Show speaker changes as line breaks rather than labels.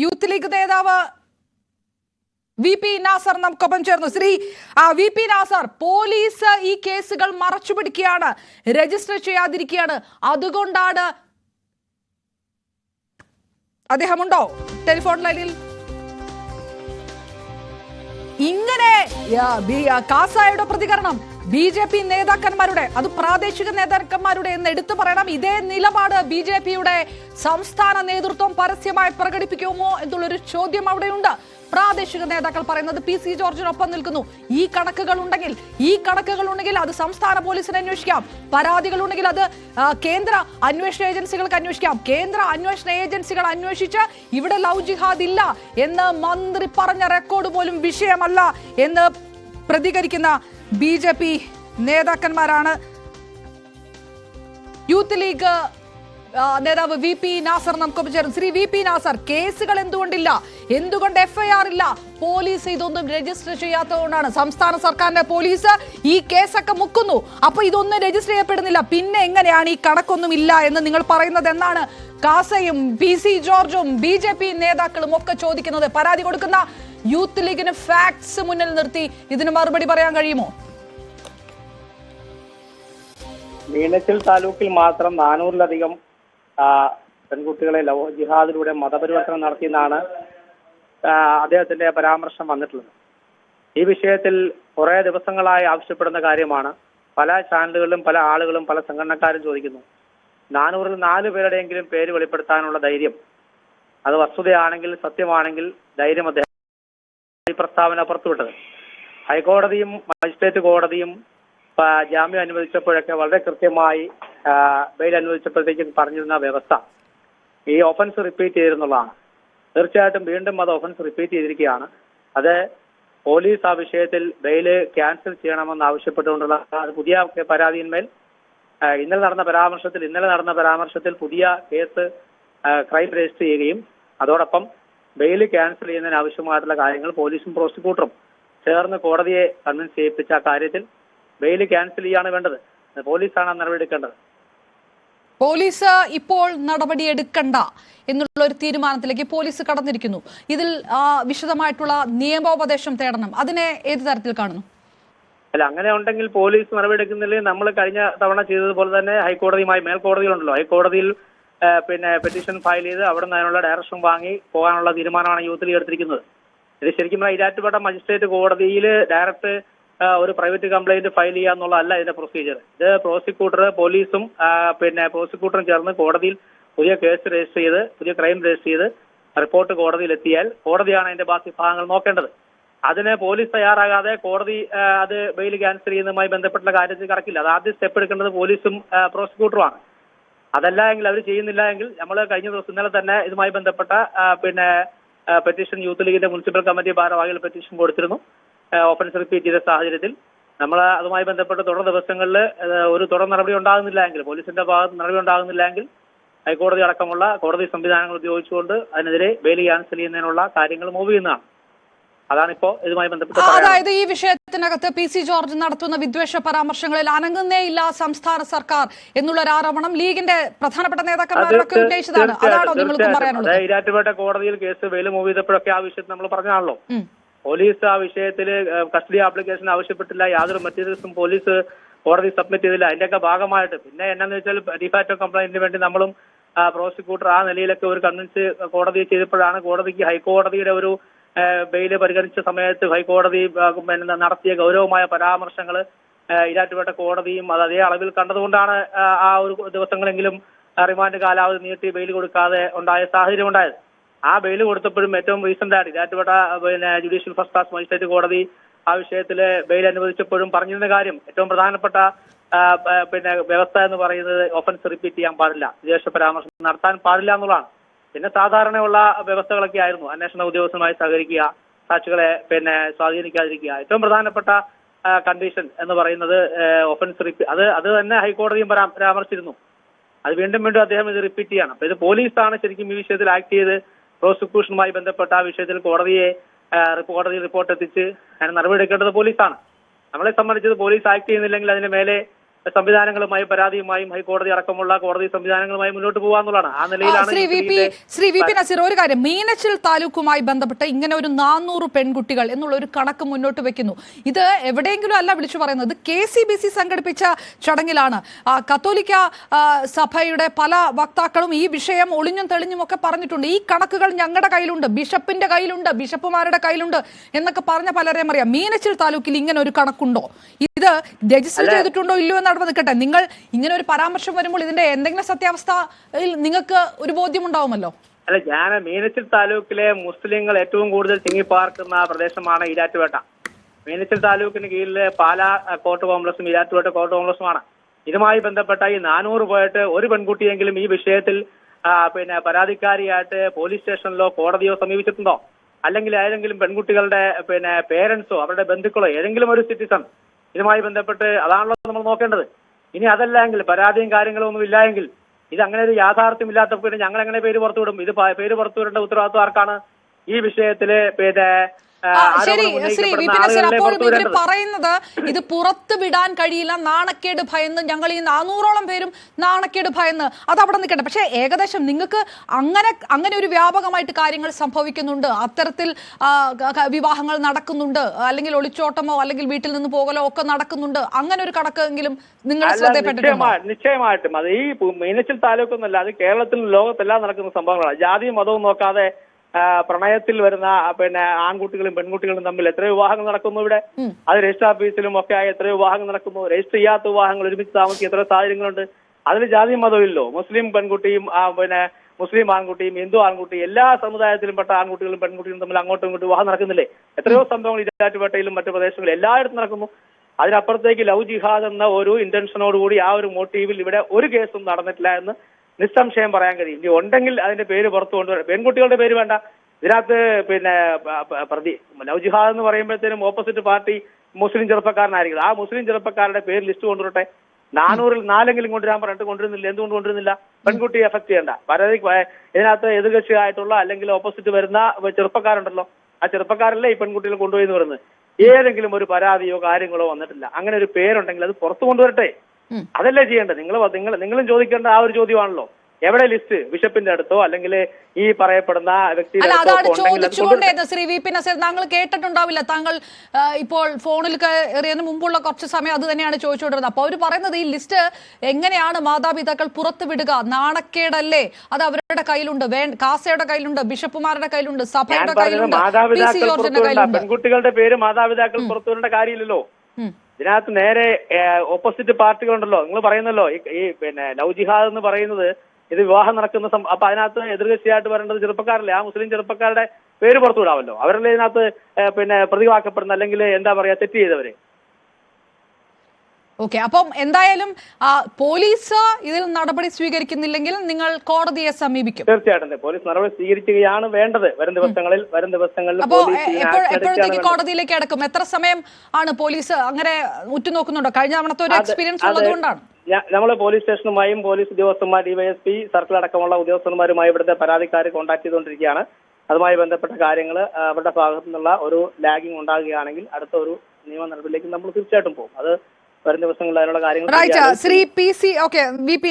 Youth league നേതാവ് V P Nasar നമുക്കൊപ്പം ചേർന്നു. Shri V P Nasar police ഈ കേസുകൾ മറച്ചുപിടിക്കുകയാണ് രജിസ്റ്റർ ചെയ്യാതിരിക്കുകയാണ്. അതുകൊണ്ടാണ് അദ്ദേഹമുണ്ടോ? ടെലിഫോൺ ലൈനിൽ. ഇങ്ങനെ കാസായുടെ പ്രതികരണം. ബി ജെ പി നേതാക്കന്മാരുടെ അത് പ്രാദേശിക നേതാക്കന്മാരുടെ എന്ന് എടുത്തു പറയണം. ഇതേ നിലപാട് ബി ജെ പിയുടെ സംസ്ഥാന നേതൃത്വം പരസ്യമായി പ്രകടിപ്പിക്കുമോ എന്നുള്ളൊരു ചോദ്യം അവിടെയുണ്ട്. പ്രാദേശിക നേതാക്കൾ പറയുന്നത് പി സി ജോർജിനൊപ്പം നിൽക്കുന്നു. ഈ കണക്കുകൾ ഉണ്ടെങ്കിൽ ഈ കണക്കുകൾ ഉണ്ടെങ്കിൽ അത് സംസ്ഥാന പോലീസിന് അന്വേഷിക്കാം. പരാതികൾ ഉണ്ടെങ്കിൽ അത് കേന്ദ്ര അന്വേഷണ ഏജൻസികൾക്ക് അന്വേഷിക്കാം. കേന്ദ്ര അന്വേഷണ ഏജൻസികൾ അന്വേഷിച്ച് ഇവിടെ ലവ് ജിഹാദ് ഇല്ല എന്ന് മന്ത്രി പറഞ്ഞ റെക്കോർഡ് പോലും വിഷയമല്ല എന്ന് പ്രതികരിക്കുന്ന ബി ജെ പി നേതാക്കന്മാരാണ്. യൂത്ത് ലീഗ് നേതാവ് വി പി നാസർ നമുക്കൊപ്പം ചേരും. ശ്രീ വി പി നാസർ കേസുകൾ എന്തുകൊണ്ടില്ല? എന്തുകൊണ്ട് എഫ്ഐആർ ഇല്ല? പോലീസ് ഇതൊന്നും രജിസ്റ്റർ ചെയ്യാത്തതുകൊണ്ടാണ്. സംസ്ഥാന സർക്കാരിന്റെ പോലീസ് ഈ കേസൊക്കെ മുക്കുന്നു. അപ്പൊ ഇതൊന്നും രജിസ്റ്റർ ചെയ്യപ്പെടുന്നില്ല. പിന്നെ എങ്ങനെയാണ് ഈ കണക്കൊന്നും ഇല്ല എന്ന് നിങ്ങൾ പറയുന്നത് എന്നാണ് കാസയും പി സി ജോർജും ബി ജെ പി നേതാക്കളും ഒക്കെ ചോദിക്കുന്നത്. പരാതി കൊടുക്കുന്ന യൂത്ത് ലീഗിന് ഫാക്ട്സ് മുന്നിൽ നിർത്തി. ഇതിന് മറുപടി പറയാൻ കഴിയുമോ?
മീനച്ചിൽ താലൂക്കിൽ മാത്രം നാനൂറിലധികം പെൺകുട്ടികളെ ലവ് ജിഹാദിലൂടെ മതപരിവർത്തനം നടത്തിയെന്നാണ് അദ്ദേഹത്തിന്റെ പരാമർശം വന്നിട്ടുള്ളത്. ഈ വിഷയത്തിൽ കുറെ ദിവസങ്ങളായി ആവശ്യപ്പെടുന്ന കാര്യമാണ്. പല ചാനലുകളിലും പല ആളുകളും പല സംഘടനക്കാരും ചോദിക്കുന്നു. നാനൂറിൽ നാല് പേരുടെയെങ്കിലും പേര് വെളിപ്പെടുത്താനുള്ള ധൈര്യം. അത് വസ്തുതയാണെങ്കിൽ സത്യമാണെങ്കിൽ ധൈര്യം അദ്ദേഹം ഈ പ്രസ്താവന പുറത്തുവിട്ടത്. ഹൈക്കോടതിയും മജിസ്ട്രേറ്റ് കോടതിയും ജാമ്യം അനുവദിച്ചപ്പോഴൊക്കെ വളരെ കൃത്യമായി ബെയിൽ അനുവദിച്ചപ്പോഴത്തേക്കും പറഞ്ഞിരുന്ന വ്യവസ്ഥ. ഈ ഒഫൻസ് റിപ്പീറ്റ് ചെയ്തിരുന്നുള്ളതാണ്. തീർച്ചയായിട്ടും വീണ്ടും അത് ഒഫൻസ് റിപ്പീറ്റ് ചെയ്തിരിക്കുകയാണ്. അത് പോലീസ് ആ വിഷയത്തിൽ ബെയിൽ ക്യാൻസൽ ചെയ്യണമെന്ന് ആവശ്യപ്പെട്ടുകൊണ്ടുള്ള പുതിയ പരാതിയിന്മേൽ ഇന്നലെ നടന്ന പരാമർശത്തിൽ ഇന്നലെ നടന്ന പരാമർശത്തിൽ പുതിയ കേസ് ക്രൈം രജിസ്റ്റർ ചെയ്യുകയും അതോടൊപ്പം ബെയിൽ ക്യാൻസൽ ചെയ്യുന്നതിന് ആവശ്യമായിട്ടുള്ള കാര്യങ്ങൾ പോലീസും പ്രോസിക്യൂട്ടറും ചേർന്ന് കോടതിയെ കൺവിൻസ് ചെയ്യിപ്പിച്ച കാര്യത്തിൽ ബെയിൽ ക്യാൻസൽ ചെയ്യാണ് വേണ്ടത്. പോലീസാണ് നടപടി നടപടിയെടുക്കേണ്ടത്
പോലീസ് ഇപ്പോൾ നടപടി എടുക്കണ്ട എന്നുള്ള ഒരു തീരുമാനത്തിലേക്ക് പോലീസ് കടന്നിരിക്കുന്നു. ഇതിൽ വിശദമായിട്ടുള്ള നിയമോപദേശം തേടണം. അതിനെ ഏത് തരത്തിൽ കാണുന്നു?
അല്ല അങ്ങനെ ഉണ്ടെങ്കിൽ പോലീസ് നടപടിയെടുക്കുന്നില്ലെങ്കിൽ നമ്മൾ കഴിഞ്ഞ തവണ ചെയ്തതുപോലെ തന്നെ ഹൈക്കോടതിയുമായി മേൽക്കോടതിയിലുണ്ടല്ലോ. ഹൈക്കോടതിയിൽ പിന്നെ പെറ്റീഷൻ ഫയൽ ചെയ്ത് അവിടെ നിന്ന് അതിനുള്ള ഡയറക്ഷൻ വാങ്ങി പോകാനുള്ള തീരുമാനമാണ് യൂത്ത് ലീഗ് എടുത്തിരിക്കുന്നത്. ഇത് ശരിക്കും പറഞ്ഞാൽ ഇരാറ്റുപേട്ട മജിസ്ട്രേറ്റ് കോടതിയിൽ ഡയറക്റ്റ് ഒരു പ്രൈവറ്റ് കംപ്ലൈന്റ് ഫയൽ ചെയ്യുക എന്നുള്ളതല്ല ഇതിന്റെ പ്രൊസീജിയർ ഇത് പ്രോസിക്യൂട്ടർ പോലീസും പിന്നെ പ്രോസിക്യൂട്ടറും ചേർന്ന് കോടതിയിൽ പുതിയ കേസ് രജിസ്റ്റർ ചെയ്ത് പുതിയ ക്രൈം രജിസ്റ്റർ ചെയ്ത് റിപ്പോർട്ട് കോടതിയിൽ എത്തിയാൽ കോടതിയാണ് അതിന്റെ ബാക്കി ഭാഗങ്ങൾ നോക്കേണ്ടത്. അതിന് പോലീസ് തയ്യാറാകാതെ കോടതി അത് ബെയിൽ ക്യാൻസൽ ചെയ്യുന്നതുമായി ബന്ധപ്പെട്ടുള്ള കാര്യത്തിൽ കറക്കില്ല. അത് ആദ്യം സ്റ്റെപ്പ് എടുക്കേണ്ടത് പോലീസും പ്രോസിക്യൂട്ടറുമാണ് അതല്ല എങ്കിൽ അവർ ചെയ്യുന്നില്ല എങ്കിൽ നമ്മൾ കഴിഞ്ഞ ദിവസം ഇന്നലെ തന്നെ ഇതുമായി ബന്ധപ്പെട്ട പിന്നെ പെറ്റീഷൻ യൂത്ത് ലീഗിന്റെ മുനിസിപ്പൽ കമ്മിറ്റി ഭാരവാഹികൾ പെറ്റീഷൻ കൊടുത്തിരുന്നു. ഓഫൻസ് റിപ്പീറ്റ് ചെയ്ത സാഹചര്യത്തിൽ. നമ്മൾ അതുമായി ബന്ധപ്പെട്ട് തുടർ ദിവസങ്ങളിൽ ഒരു തുടർ നടപടി ഉണ്ടാകുന്നില്ല എങ്കിൽ പോലീസിന്റെ ഭാഗത്ത് നടപടി ഉണ്ടാകുന്നില്ല എങ്കിൽ ഹൈക്കോടതി അടക്കമുള്ള കോടതി സംവിധാനങ്ങൾ ഉപയോഗിച്ചുകൊണ്ട് അതിനെതിരെ ബെയിൽ ക്യാൻസൽ ചെയ്യുന്നതിനുള്ള കാര്യങ്ങൾ മൂവ് ചെയ്യുന്നതാണ്. അതാണിപ്പോ ഇതുമായി ബന്ധപ്പെട്ട്
അതായത് ഈ വിഷയത്തിനകത്ത് പി സി ജോർജ് നടത്തുന്ന വിദ്വേഷ പരാമർശങ്ങളിൽ അനങ്ങുന്നേയില്ല സംസ്ഥാന സർക്കാർ എന്നുള്ള ഒരു ആരോപണം ലീഗിന്റെ പ്രധാനപ്പെട്ട നേതാക്കന്മാരൊക്കെ ഉന്നയിച്ചതാണ്. അതാണോ നിങ്ങൾക്കും പറയാനുള്ളത്?
കോടതിയിൽ കേസ് വെയിൽ മൂവ് ചെയ്തപ്പോഴൊക്കെ ആ വിഷയത്തിൽ നമ്മൾ പറഞ്ഞാണല്ലോ പോലീസ് ആ വിഷയത്തിൽ കസ്റ്റഡി ആപ്ലിക്കേഷൻ ആവശ്യപ്പെട്ടില്ല യാതൊരു മെറ്റീരിയൽസും പോലീസ് കോടതി സബ്മിറ്റ് ചെയ്തില്ല. അതിന്റെയൊക്കെ ഭാഗമായിട്ട് പിന്നെ എന്നാന്ന് വെച്ചാൽ ഡിഫാക്ടോ കംപ്ലൈന്റിന് വേണ്ടി നമ്മളും പ്രോസിക്യൂട്ടർ ആ നിലയിലൊക്കെ ഒരു കൺവിൻസ് കോടതി ചെയ്തപ്പോഴാണ് കോടതിക്ക് ഹൈക്കോടതിയുടെ ഒരു ബെയിൽ പരിഗണിച്ച സമയത്ത് ഹൈക്കോടതി നടത്തിയ ഗൗരവമായ പരാമർശങ്ങൾ ഇരാറ്റുപേട്ട കോടതിയും അത് അതേ അളവിൽ കണ്ടതുകൊണ്ടാണ് ആ, ഒരു ദിവസങ്ങളെങ്കിലും റിമാൻഡ് കാലാവധി നീട്ടി ബെയിൽ കൊടുക്കാതെ ഉണ്ടായ സാഹചര്യം ഉണ്ടായത്. ആ ബെയിൽ കൊടുത്തപ്പോഴും ഏറ്റവും റീസെന്റ് ആയിട്ട് ഇരാറ്റുപേട്ട പിന്നെ ജുഡീഷ്യൽ ഫസ്റ്റ് ക്ലാസ് മജിസ്ട്രേറ്റ് കോടതി ആ വിഷയത്തിൽ ബെയിൽ അനുവദിച്ചപ്പോഴും പറഞ്ഞിരുന്ന കാര്യം ഏറ്റവും പ്രധാനപ്പെട്ട പിന്നെ വ്യവസ്ഥ എന്ന് പറയുന്നത് ഒഫൻസ് റിപ്പീറ്റ് ചെയ്യാൻ പാടില്ല. വിദേശ പരാമർശം നടത്താൻ പാടില്ല എന്നുള്ളതാണ്. പിന്നെ സാധാരണയുള്ള വ്യവസ്ഥകളൊക്കെ ആയിരുന്നു. അന്വേഷണ ഉദ്യോഗസ്ഥരുമായി സഹകരിക്കുക സാക്ഷികളെ പിന്നെ സ്വാധീനിക്കാതിരിക്കുക. ഏറ്റവും പ്രധാനപ്പെട്ട കണ്ടീഷൻ എന്ന് പറയുന്നത് ഒഫൻസ് റിപ്പീ അത് അത് തന്നെ ഹൈക്കോടതിയും പരാ- പരാമർശിച്ചിരുന്നു. അത് വീണ്ടും വീണ്ടും അദ്ദേഹം ഇത് റിപ്പീറ്റ് ചെയ്യണം. അപ്പൊ ഇത് പോലീസാണ് ശരിക്കും ഈ വിഷയത്തിൽ ആക്ട് ചെയ്ത് പ്രോസിക്യൂഷനുമായി ബന്ധപ്പെട്ട ആ വിഷയത്തിൽ കോടതിയെ കോടതി റിപ്പോർട്ട് എത്തിച്ച് അതിന് നടപടി എടുക്കേണ്ടത് പോലീസാണ്. നമ്മളെ സംബന്ധിച്ചത് പോലീസ് ആക്ട് ചെയ്യുന്നില്ലെങ്കിൽ അതിന് മേലെ സംവിധാനങ്ങളുമായി പരാതിയുമായും ഹൈക്കോടതി അടക്കമുള്ള കോടതി സംവിധാനങ്ങളുമായി മുന്നോട്ട് പോകാന്നുള്ളതാണ് ആ നിലയിലാണ്
Shri V P Shri V P Nazeer ഒരു കാര്യം മീനച്ചിൽ താലൂക്കുമായി ബന്ധപ്പെട്ട് ഇങ്ങനെ ഒരു നാനൂറ് പെൺകുട്ടികൾ എന്നുള്ള ഒരു കണക്ക് മുന്നോട്ട് വെക്കുന്നു. ഇത് എവിടെയെങ്കിലും അല്ല വിളിച്ചു പറയുന്നത്. കെ സി ബി സി സംഘടിപ്പിച്ച ചടങ്ങിലാണ്. കത്തോലിക്ക സഭയുടെ പല വക്താക്കളും ഈ വിഷയം ഒളിഞ്ഞും തെളിഞ്ഞും ഒക്കെ പറഞ്ഞിട്ടുണ്ട്. ഈ കണക്കുകൾ ഞങ്ങളുടെ കയ്യിലുണ്ട്. ബിഷപ്പിന്റെ കയ്യിലുണ്ട്. ബിഷപ്പുമാരുടെ കയ്യിലുണ്ട് എന്നൊക്കെ പറഞ്ഞ പലരെയും അറിയാം. മീനച്ചിൽ താലൂക്കിൽ ഇങ്ങനെ ഒരു കണക്കുണ്ടോ? ഇത് രജിസ്റ്റർ ചെയ്തിട്ടുണ്ടോ ഇല്ലയോ എന്ന് അവിടെ നിൽക്കട്ടെ. നിങ്ങൾ ഇങ്ങനെ ഒരു പരാമർശം വരുമ്പോൾ ഇതിന്റെ എന്തെങ്കിലും സത്യാവസ്ഥയിൽ നിങ്ങൾക്ക് ഒരു ബോധ്യം ഉണ്ടാവുമല്ലോ
അല്ല ഞാൻ മീനച്ചിൽ താലൂക്കിലെ മുസ്ലിങ്ങൾ ഏറ്റവും കൂടുതൽ തിങ്ങിപ്പാർക്കുന്ന പ്രദേശമാണ് ഈരാറ്റുപേട്ട. മീനച്ചിൽ താലൂക്കിന് കീഴിലെ പാലാ കോട്ട് കോംപ്ലക്സും ഈരാറ്റുപേട്ട കോട്ട് കോംപ്ലക്സുമാണ്. ഇതുമായി ബന്ധപ്പെട്ട ഈ നാനൂറ് പോയിട്ട് ഒരു പെൺകുട്ടിയെങ്കിലും ഈ വിഷയത്തിൽ പിന്നെ പരാതിക്കാരിയായിട്ട് പോലീസ് സ്റ്റേഷനിലോ കോടതിയോ സമീപിച്ചിട്ടുണ്ടോ? അല്ലെങ്കിൽ ഏതെങ്കിലും പെൺകുട്ടികളുടെ പിന്നെ പേരൻസോ അവരുടെ ബന്ധുക്കളോ ഏതെങ്കിലും ഒരു സിറ്റിസൺ ഇതുമായി ബന്ധപ്പെട്ട് അതാണല്ലോ നമ്മൾ നോക്കേണ്ടത്. ഇനി അതല്ല എങ്കിൽ പരാതിയും കാര്യങ്ങളും ഒന്നും ഇല്ലായെങ്കിൽ ഇത് അങ്ങനെ ഒരു യാഥാർത്ഥ്യമില്ലാത്ത പിന്നെ ഞങ്ങൾ എങ്ങനെ പേര് പുറത്തുവിടും? ഇത് പേര് പുറത്തുവിടേണ്ട ഉത്തരവാദിത്വം ആർക്കാണ്? ഈ വിഷയത്തിലെ പിന്നെ
ശരി ശ്രീ വി
ഉന്നയിക്കപ്പെടുന്ന
പി നസീർ അപ്പോൾ ഇവർ പറയുന്നത് ഇത് പുറത്ത് വിടാൻ കഴിയില്ല നാണക്കേട് ഭയന്ന് ഞങ്ങൾ ഈ നാനൂറോളം പേരും നാണക്കേട് ഭയന്ന്. അത് അവിടെ നിൽക്കട്ടെ. പക്ഷേ ഏകദേശം നിങ്ങൾക്ക് അങ്ങനെ അങ്ങനെ ഒരു വ്യാപകമായിട്ട് കാര്യങ്ങൾ സംഭവിക്കുന്നുണ്ട്. അത്തരത്തിൽ വിവാഹങ്ങൾ നടക്കുന്നുണ്ട്. അല്ലെങ്കിൽ ഒളിച്ചോട്ടമോ അല്ലെങ്കിൽ വീട്ടിൽ നിന്ന് പോകലോ ഒക്കെ നടക്കുന്നുണ്ട്. അങ്ങനെ ഒരു കണക്കെങ്കിലും നിങ്ങൾ
നിശ്ചയമായിട്ടും. അത് ഈ മീനച്ചിൽ താലൂക്കൊന്നുമല്ല അത് കേരളത്തിൽ ലോകത്തെല്ലാം നടക്കുന്ന സംഭവങ്ങളാണ്. ജാതിയും മതവും നോക്കാതെ പ്രണയത്തിൽ വരുന്ന പിന്നെ ആൺകുട്ടികളും പെൺകുട്ടികളും തമ്മിൽ എത്ര വിവാഹങ്ങൾ നടക്കുന്നു ഇവിടെ. അത് രജിസ്റ്റർ ഓഫീസിലും ഒക്കെ ആയി എത്ര വിവാഹങ്ങൾ നടക്കുന്നു. രജിസ്റ്റർ ചെയ്യാത്ത വിവാഹങ്ങൾ ഒരുമിച്ച് താമസിക്കുക എത്ര സാഹചര്യങ്ങളുണ്ട്. അതിൽ ജാതി മതമില്ലോ മുസ്ലിം പെൺകുട്ടിയും പിന്നെ മുസ്ലിം ആൺകുട്ടിയും ഹിന്ദു ആൺകുട്ടിയും എല്ലാ സമുദായത്തിലും പെട്ട ആൺകുട്ടികളും പെൺകുട്ടികളും തമ്മിൽ അങ്ങോട്ടും ഇങ്ങോട്ടും വിവാഹം നടക്കുന്നില്ലേ? എത്രയോ സംഭവങ്ങൾ ഇരാറ്റുപേട്ടയിലും മറ്റു പ്രദേശങ്ങളിലും എല്ലായിടത്തും നടക്കുന്നു. അതിനപ്പുറത്തേക്ക് ലവ് ജിഹാദ് എന്ന ഒരു ഇന്റൻഷനോടുകൂടി ആ ഒരു മോട്ടീവിൽ ഇവിടെ ഒരു കേസും നടന്നിട്ടില്ല എന്ന് നിസ്സംശയം പറയാൻ കഴിയും. ഇനി ഉണ്ടെങ്കിൽ അതിന്റെ പേര് പുറത്തു കൊണ്ടുവരാം. പെൺകുട്ടികളുടെ പേര് വേണ്ട. ഇതിനകത്ത് പിന്നെ പ്രതി ലവ് എന്ന് പറയുമ്പോഴത്തേനും ഓപ്പോസിറ്റ് പാർട്ടി മുസ്ലിം ചെറുപ്പക്കാരനായിരിക്കും. ആ മുസ്ലിം ചെറുപ്പക്കാരുടെ പേര് ലിസ്റ്റ് കൊണ്ടുവരട്ടെ. നാനൂറിൽ നാലെങ്കിലും കൊണ്ടുവരാൻ പറഞ്ഞിട്ട് കൊണ്ടുവരുന്നില്ല. എന്തുകൊണ്ട് കൊണ്ടുവരുന്നില്ല? പെൺകുട്ടിയെ എഫക്ട് ചെയ്യണ്ട. പരാതി ഇതിനകത്ത് എതിർകക്ഷിയായിട്ടുള്ള അല്ലെങ്കിൽ ഓപ്പോസിറ്റ് വരുന്ന ചെറുപ്പക്കാരുണ്ടല്ലോ. ആ ചെറുപ്പക്കാരല്ലേ ഈ പെൺകുട്ടികൾ കൊണ്ടുപോയി എന്ന് പറയുന്നത്. ഏതെങ്കിലും ഒരു പരാതിയോ കാര്യങ്ങളോ വന്നിട്ടില്ല. അങ്ങനെ ഒരു പേരുണ്ടെങ്കിൽ അത് പുറത്തു കൊണ്ടുവരട്ടെ. അതല്ലേ ചെയ്യേണ്ടത്? നിങ്ങൾ നിങ്ങൾ നിങ്ങളും ചോദിക്കേണ്ട ആ ഒരു ചോദ്യമാണല്ലോ. എവിടെ ലിസ്റ്റ്? ബിഷപ്പിന്റെ അടുത്തോ അല്ലെങ്കിൽ ഈ പറയപ്പെടുന്ന വ്യക്തിയുടെ
ശ്രീ വി പി നസീർ താങ്കൾ കേട്ടിട്ടുണ്ടാവില്ല. താങ്കൾ ഇപ്പോൾ ഫോണിൽ കയറിയതിന് മുമ്പുള്ള കുറച്ച് സമയം അത് തന്നെയാണ് ചോദിച്ചുകൊണ്ടിരുന്നത്. അപ്പോൾ അവർ പറയുന്നത് ഈ ലിസ്റ്റ് എങ്ങനെയാണ് മാതാപിതാക്കൾ പുറത്തുവിടുക നാണക്കേടല്ലേ? അത് അവരുടെ കയ്യിലുണ്ട്. കാസയുടെ കയ്യിലുണ്ട് ബിഷപ്പുമാരുടെ കയ്യിലുണ്ട് സഭയുടെ കയ്യിലുണ്ട്
പെൺകുട്ടികളുടെ പേര് മാതാപിതാക്കൾ പുറത്തുവിടേണ്ട കാര്യമില്ലല്ലോ. ഇതിനകത്ത് നേരെ ഓപ്പോസിറ്റ് പാർട്ടികളുണ്ടല്ലോ നിങ്ങൾ പറയുന്നല്ലോ ഈ- പിന്നെ ലവ് ജിഹാദ് എന്ന് പറയുന്നത് ഇത് വിവാഹം നടക്കുന്ന അപ്പൊ അതിനകത്ത് എതിർകക്ഷിയായിട്ട് വരേണ്ടത് ചെറുപ്പക്കാരല്ലേ? ആ മുസ്ലിം ചെറുപ്പക്കാരുടെ പേര് പുറത്തുവിടാമല്ലോ. അവരല്ലേ ഇതിനകത്ത് പിന്നെ പ്രതിവാക്കപ്പെടുന്ന അല്ലെങ്കിൽ എന്താ പറയാ തെറ്റ് ചെയ്തവര്?
ഓക്കെ അപ്പം എന്തായാലും പോലീസ് ഇതിൽ നടപടി സ്വീകരിക്കുന്നില്ലെങ്കിൽ നിങ്ങൾ കോടതിയെ സമീപിക്കും.
തീർച്ചയായിട്ടും പോലീസ് നടപടി സ്വീകരിക്കുകയാണ് വേണ്ടത്. വരും ദിവസങ്ങളിൽ വരും ദിവസങ്ങളിൽ
അപ്പോ എപ്പോഴത്തേക്ക് കോടതിയിലേക്ക് അടക്കും? എത്ര സമയം ആണ് പോലീസ് അങ്ങനെ ഉറ്റുനോക്കുന്നുണ്ടോ? കഴിഞ്ഞ തവണത്തെ ഒരു എക്സ്പീരിയൻസ് ഉള്ളതുകൊണ്ടാണ്
നമ്മൾ പോലീസ് സ്റ്റേഷനുമായും പോലീസ് ഉദ്യോഗസ്ഥന്മാർ ഡിവൈഎസ്പി സർക്കിൾ അടക്കമുള്ള ഉദ്യോഗസ്ഥന്മാരുമായി ഇവിടുത്തെ പരാതിക്കാരെ കോൺടാക്ട് ചെയ്തുകൊണ്ടിരിക്കുകയാണ്. അതുമായി ബന്ധപ്പെട്ട കാര്യങ്ങൾ അവരുടെ ഭാഗത്തു നിന്നുള്ള ഒരു ലാഗിങ് ഉണ്ടാകുകയാണെങ്കിൽ അടുത്ത ഒരു നിയമ നടപടിയിലേക്ക് നമ്മൾ തീർച്ചയായിട്ടും പോകും. അത് വരും ദിവസങ്ങളിൽ അതിനുള്ള കാര്യങ്ങൾ
Shri P C okay V P